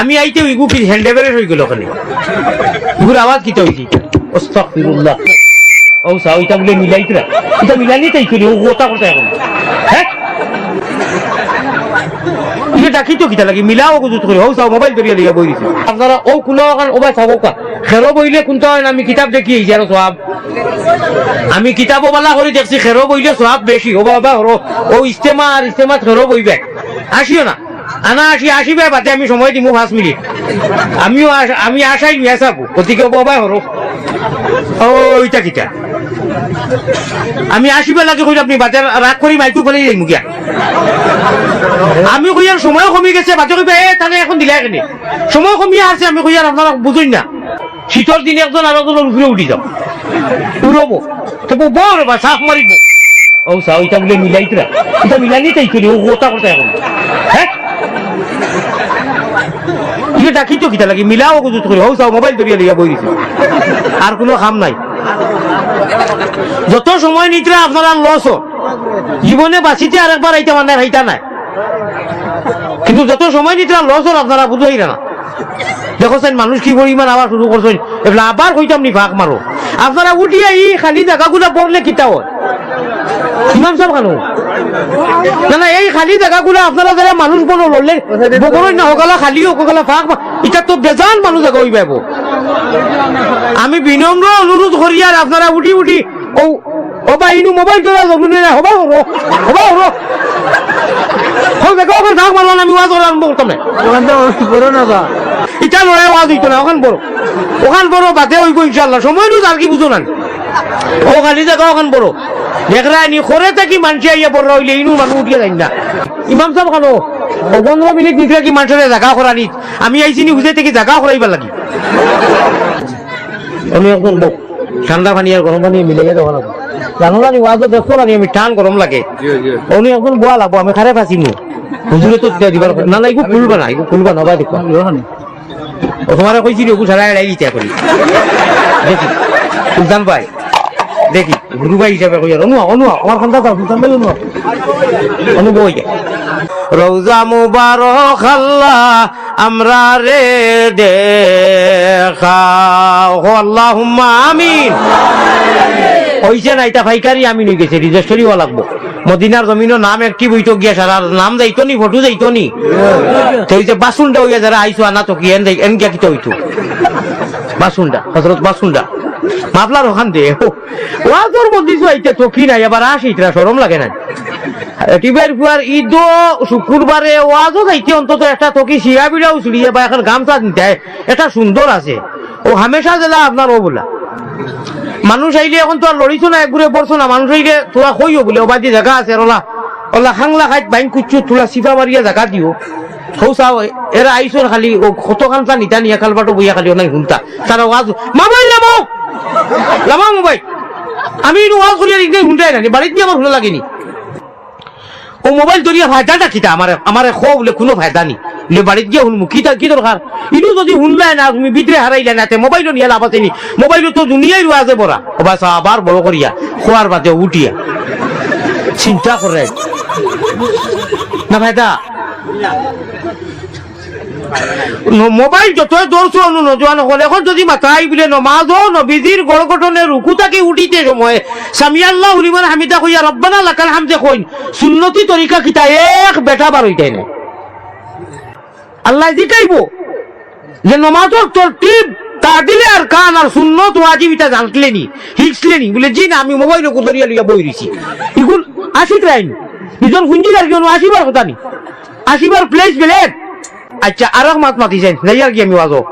আমি আইতে ইগু কি হ্যান্ডেভারের হয়ে গেল ওখানে ইগুর আওয়াজ কিতা হইছি? আস্তাগফিরুল্লাহ ও সাও ইটা বলে মিলাইতরা এটা মিলানি তাই করি, ও কথা কথা এখন। হ্যাঁ? ইটা ডাকি তো কিতা লাগি? মিলাও কুজুত করে। ও সাও মোবাইল ধরিয়া লিয়া বই দিছে। আপনারা ও কুলো কান ওবাই সাবো কা খেরো বইলে কোনটা হয় আমি কিতাব দেখি এই যারো সব। আমি কিতাব বালা করে দেখছি, খেরো বইলে সব বেশি ও বাবা, ও ইস্তেমা আর ইস্তেমা খেরো বইবে। আসিও না। আনা আসি আসিবে বাদে আমি সময় দিমু পাঁচ মিনিট। আমিও আমি আশাই নিয়ে আসাবো গতিকে ও বাবা হরো ও ওইটা কিটা। আমি আসিবে লাগে কই আপনি বাজার রাগ করি মাইকু ফেলে যাই মুখিয়া আমি কইয়ার সময় কমি গেছে বাজে কইবে, এ তাহলে এখন দিলে এখানে সময় কমিয়ে আছে আমি কইয়ার আপনারা বুঝুন না। শীতর দিনে একজন আর একজন উপরে উঠি যাও। উড়বো তবু বড় বা সাফ মারিব ও সাও এটা বলে মিলাইতরা এটা মিলানি তাই করি ও কথা কথা এখন হ্যাঁ ইয়ে ডাকি তো কিতা লাগি, মিলাও কুজুত করি ও সাও মোবাইল ধরিয়া লিয়া বই দিছে। আর কোনো কাম নাই। যত সময় নিতে আপনারা লস জীবনে বাঁচিতে আরেকবার আইতে মানে হাইতা নাই। কিন্তু যত সময় নিতে লস আপনারা বুঝাই না। দেখছেন মানুষ কি পরিমাণ আবার শুরু করছেন। এগুলো আবার কইতাম নি ভাগ মারো। আপনারা উঠিয়া এই খালি জায়গাগুলো পড়লে কিতা হয়? ইমাম সাহেব কেন না না, এই খালি জায়গাগুলো আপনারা যারা মানুষ বলো, লড়লে, বগরই না হকালা খালি হকালা ফাঁক এটা তো বেজান মানুষ জায়গা হইবে আমি বিনম্র অনুরোধ করি আর আপনারা উঠি উঠি। ও ও বা ইনু মোবাইল তোলা জমিন হবা হরো হবা হরো হল দেখো ওখানে থাক মারলাম আমি ওয়াজ আরম্ভ করতাম না। করো না বা ইটা লড়াই আওয়াজ হইতো না, ওখান বড় ওখান বড় বাদে হইব ইনশাল্লাহ সময় আর কি বুঝো না ও খালি জায়গা ওখান বড় দেখরা নি খরে থাকি মানুষ আইয়া বড় হইলে, ইনু মানুষ উঠিয়া যাই না। ইমাম সাহেব খানো পনেরো মিনিট নিতে কি মানুষের জায়গা করা নিত আমি আইছি নি হুজে থেকে জায়গা করাইবার লাগি। আমি একজন লোক ঠান্ডা পানি আর গরম পানি মিলাইয়া দেওয়া জানো না নি ওয়াজও দেখছ না আমি টান গরম লাগে। উনি একজন বোয়া লাগবো, আমি খারে ফাঁসি নি হুজুরে তো দিয়া দিবার। না না এগুলো খুলবা না এগুলো খুলবা না বা দেখো ও তোমার কইছি রে সারা এড়াই দেখি সুলতান ভাই দেখি গুরু ভাই হিসাবে কই অনু অনু আমার খান্দা সুলতান ভাই অনু অনু বই রোজা মুবারক আল্লাহ আমরা রে দেখা। আল্লাহুম্মা আমিন। হইছে না এটা ফাইকারি আমি নই গেছে রেজিস্ট্রি হওয়া লাগবো। মদিনার জমিনের নাম একটি বইতো গিয়া সারা নাম যাইতো নি ফটো যাইতো নি যে বাসুনটা হইয়া যারা আইসো আনা তো কি, এন এন গিয়া কিতা হইতো? বাসুনটা হজরত বাসুনটা। মাপলার ওখান দে ওয়াজর মধ্যে আইতে তো কি নাই এবার আসি সরম লাগে না টিবের ফুয়ার ঈদ শুক্রবারে ওয়াজও যাইতে অন্তত একটা তোকে শিয়া বিড়াও চুড়িয়ে বা এখন গামছা নিতে। এটা সুন্দর আছে। ও হামেশা জেলা আপনার ও বলা। মানুষ আইলে এখন তো আর লড়িছো না একগুড়ে পড়ছো না। মানুষ আইলে তোরা কইও বলে ওবা যে জায়গা আছে ওলা ওলা খাংলা খাইত বাইন কুচ্ছু তোলা সিফা মারিয়া জায়গা দিও। হৌ চাও, এরা আইসোর খালি, ও কত খানটা নিতা নিয়া খালবাটো বইয়া খালি অনেক শুনতা। তারা ওয়াজ মোবাইল লামাও লামাও মোবাইল। আমি ওয়াজ করিয়া ইগনে শুনতাই না বাড়িতে আমার ভালো লাগেনি? ও মোবাইল ধরিয়া ফায়দাটা কিতা? আমার আমার খো বলে কোনো ফায়দা নি লে বাড়িতে গিয়ে শুনব কিতা কি দরকার ইনু যদি শুনলাই না, তুমি ভিতরে হারাইলে না, তে মোবাইলও নিয়ে লাভ আছে নি? মোবাইলও তো দুনিয়াই রয়ে আছে বড়া ও বাস আবার বড় করিয়া খোয়ার বাদে উঠিয়া। চিন্তা করে না ফায়দা? ন- মোবাইল যতই দৌড়ছো নজোয়ান হলে এখন যদি মাথায় বলে নমাজও নবীজির গড়গঠনে রুকু তাকে উঠিতে সময়। সামি আল্লাহ উলিমান হামিদা কইয়া রব্বানা লাকাল হামদে কইন সুন্নতি তরিকা কিতা এক বেটা বার হইতাই না? আল্লাহ জিকাইব যে নমাজর তরতিব তাদিলে আর কান আর সুন্নত ওয়াজিব এটা জানতলে নি হিকসলে নি। বলে, জি না, আমি মোবাইল কুদরিয়া লইয়া বই রইছি ইগুল, আসিত রাইন ইজন হুঞ্জি আর কেন আসিবার কথা নি? আসিবার প্লেস বেলেগ। আচ্ছা আর এক মাত মাতিছেন যাই আর কি আমি ওয়াজও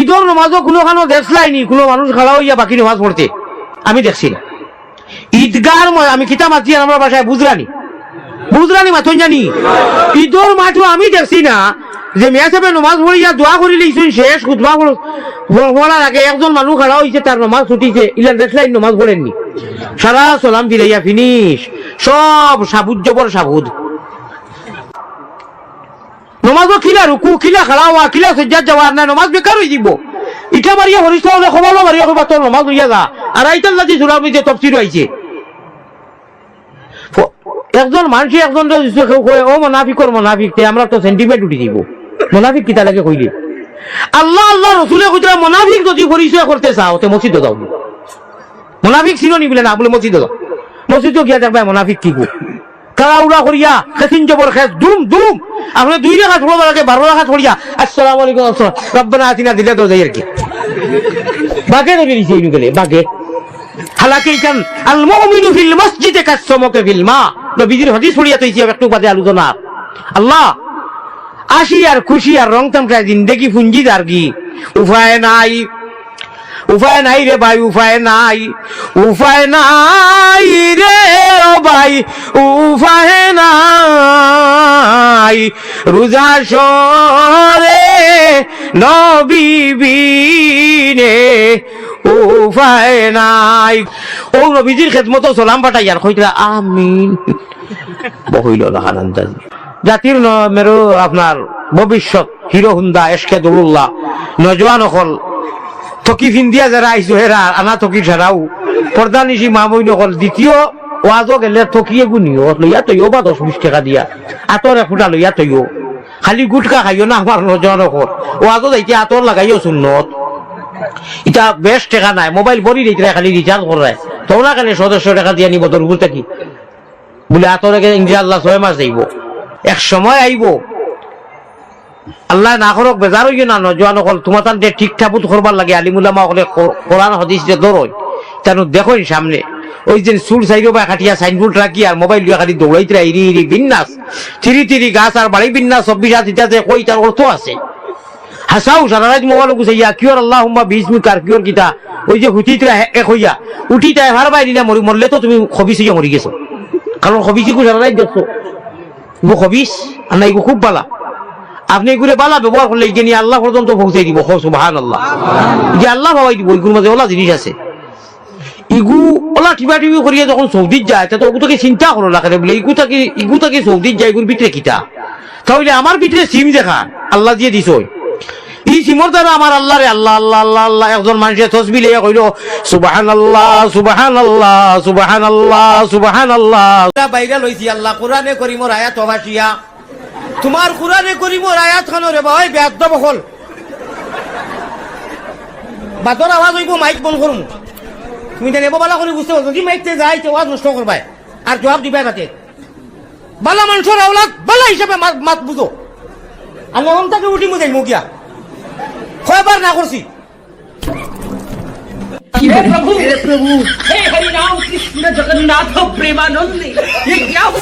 ঈদর নমাজও কোনো খানো দেখলাই নি, কোনো মানুষ খাড়া হইয়া বাকি নমাজ পড়তে আমি দেখছি না। ঈদগার আমি কিতা মাতি আমার বাসায় বুঝরানি বুঝরানি মাথন জানি ঈদর মাঠও আমি দেখছি না, যে মেয়া সাহেব নমাজ পড়িয়া দোয়া করিলে ইসুন শেষ খুতবা পড়ার আগে একজন মানুষ খাড়া হয়েছে তার নমাজ ছুটিছে, ইলা দেখলাই নমাজ পড়েননি সারা সালাম দিলাইয়া ফিনিশ সব সাবুদ জবর সাবুদ নমাজও খিলা, রুকু খিলা খাড়া হওয়া খিলা, সজ্জাত যাওয়ার না নমাজ বেকার হয়ে যাব। ইটা মারিয়া হরিষ্ঠ হলে খবরও মারিয়া কইবা, তোর নমাজ হইয়া যা। আর আইতাল লাজি সুরাম যে তফসির হইছে। একজন মানুষ একজন ও মনাফিকর মনাফিক আমরা তো সেন্টিমেন্ট উঠি দিব। মোনাফিক কিতা লাগে কইলে আল্লাহ আল্লাহ রসুলে কইতরা মোনাফিক যদি পরিচয় করতে চাও, তে মসজিদে যাও। মোনাফিক চিনি বলে না, বলে মসজিদে যাও। মসজিদে গিয়া দেখবা মোনাফিক কি কারাউড়া করিয়া খেসিন জবর খেস, দুম দুম। আপনি দুই রেখা ছোড়বা লাগে বারো রেখা ছড়িয়া আসসালামু আলাইকুম রব্বানা আতিনা দিলে তো যাই আর কি। বাগে দেবে গেলে বাগে। হালাকি কান আল ফিল মসজিদে কাসমকে ফিল মা। নবীজির হাদিস পড়িয়া তৈছি একটু বাদে আলোচনা। আল্লাহ, আসি আর খুশি আর রং তামসায় জিন্দেগি পুঞ্জি আর কি। উপায় নাই উপায় নাই রে ভাই উপায় নাই উপায় নাই রে ভাই উপায় নাই। রোজা সরে নবীবিনে উপায় নাই। ও নবীজির খেদমত সালাম পাঠাই আর কইতরা আমিন। বহইল রাহানন্দাজি জাতির মেরু আপনার ভবিষ্যৎ হিরো হুন্দা এসকে দৌল্লাহ নজওয়ান অকল। থকি ফিন্দিয়া যারা আইসো হেরা আনা থকি ছাড়াও পর্দা নিশি মা বই নকল দ্বিতীয় ওয়াজও গেলে থকিয়ে গুনিও লইয়া তৈও বা দশ বিশ টাকা দিয়া। আতর এফুটা লইয়া তৈও খালি গুটকা খাইও না আমার নজওয়ান অকল ওয়াজও যাইতে আতর লাগাইও সুন্নত ইটা বেশ টাকা নাই, মোবাইল ভরি দিতে খালি রিচার্জ করে তোমরা কেন সদস্য টাকা দিয়ে নিব তোর উপর থাকি বলে আতরে ইনশাআল্লাহ ছয় মাস যাইব এক সময় আইব আল্লাহ না করক, বেজার হইও না নজওয়ান অকল তোমার তান ঠিক ঠাকুত করবার লাগে আলিমুল্লামা অকলে কোরআন, হদিস যে দৌড়ই তেন দেখোই সামনে। ওই যে সুর সাইড বা খাটিয়া সাইনবোর্ড রাখি আর মোবাইল দিয়ে খালি দৌড়াইতে ইরি ইরি, বিন্যাস। থিরি থিরি গাছ আর বাড়ি বিন্যাস, চব্বিশ হাত ইটাতে কই, তার অর্থ আছে। হাসাও, সারা রাত মোবাইল গুছাইয়া কিয়র আল্লাহ হুম্মা বিজমি কার, কিয়র কিতা? ওই যে হুতিতরা এক হইয়া উঠি তাই ভার বাইরি না মরি মরলে তো তুমি খবিস হইয়া মরি গেছো। কারণ খবিসি কু সারা রাত দেখছ। খবিস আর না খুব বালা। আপনি এগুলো বালা ব্যবহার করলে এগিয়ে নিয়ে আল্লাহ পর্যন্ত পৌঁছাই দিব। সুবাহান আল্লাহ যে আল্লাহ ভাবাই দিব, এগুলোর মাঝে ওলা জিনিস আছে। ইগু, ওলা টিবা টিবি করিয়া যখন সৌদিত যায়, তা তো ওগুলোকে চিন্তা করো না কেন বলে ইগু তাকে ইগু তাকে সৌদিত যায় এগুর ভিতরে কিতা? তাহলে আমার ভিতরে সিম দেখা আল্লাহ দিয়ে দিছ এই সিমর দ্বারা আমার আল্লাহ রে আল্লাহ আল্লাহ আল্লাহ আল্লাহ, একজন মানুষের তসবি লিয়া কইল সুবাহান আল্লাহ সুবাহান আল্লাহ সুবাহান আল্লাহ সুবাহান আল্লাহ বাইরে লইছি আল্লাহ কোরআনে করিমর আয়াত অভাসিয়া। তোমার কোরআনে করিমর আয়াত খানো রে ভাই বেদ্য বহল বাতর আওয়াজ হইব মাইক বন্ধ করুন তুমি তো নেবো বালা করে বুঝতে পারছো যদি মাইকতে যাই তো আওয়াজ নষ্ট করবাই আর জবাব দিবাই বাতে বালা মানুষের আওলাদ বালা হিসাবে মাত- মাত বুঝো আল্লাহ তাকে উঠি মুজাই মুগিয়া কয়বার না করছি हे प्रभु हे प्रभु हे हरि राम कृष्ण जगन्नाथ प्रेमानंद ये क्या हुआ?